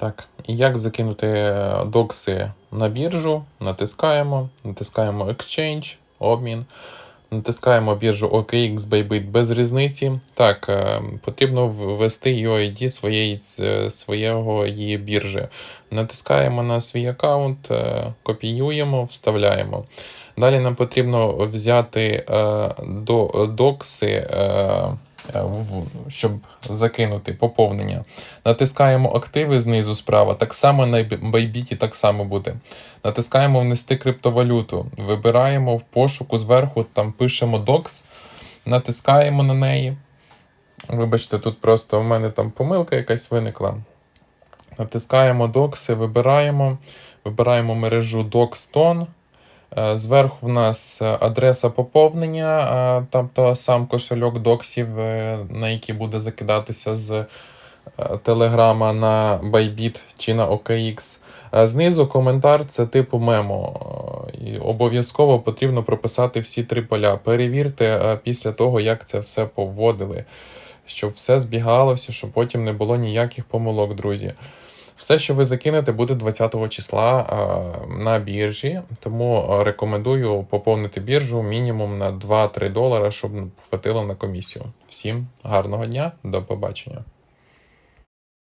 Так, і як закинути е, докси на біржу? Натискаємо, натискаємо Exchange, обмін, натискаємо біржу OKX Bybit без різниці. Так, е, потрібно ввести UID своєї, ц- свого її біржі. Натискаємо на свій аккаунт, е, копіюємо, вставляємо. Далі нам потрібно взяти е, до, докси, е, е, щоб закинути поповнення. Натискаємо активи знизу справа. Так само на Bybit так само буде. Натискаємо внести криптовалюту. Вибираємо в пошуку зверху, там пишемо DOX, натискаємо на неї. Вибачте, тут просто в мене там помилка якась виникла. Натискаємо докси, вибираємо, вибираємо мережу DocsTone. Е, Зверху в нас е, адреса поповнення, тобто сам кошельок доксів, на який буде закидатися з Телеграма на Bybit чи на OKX. Знизу коментар це типу мемо. І обов'язково потрібно прописати всі три поля. Перевірте після того, як це все повводили, щоб все збігалося, щоб потім не було ніяких помилок, друзі. Все, що ви закинете, буде 20 числа на біржі, тому рекомендую поповнити біржу мінімум на 2-3 долара, щоб хватило на комісію. Всім гарного дня, до побачення.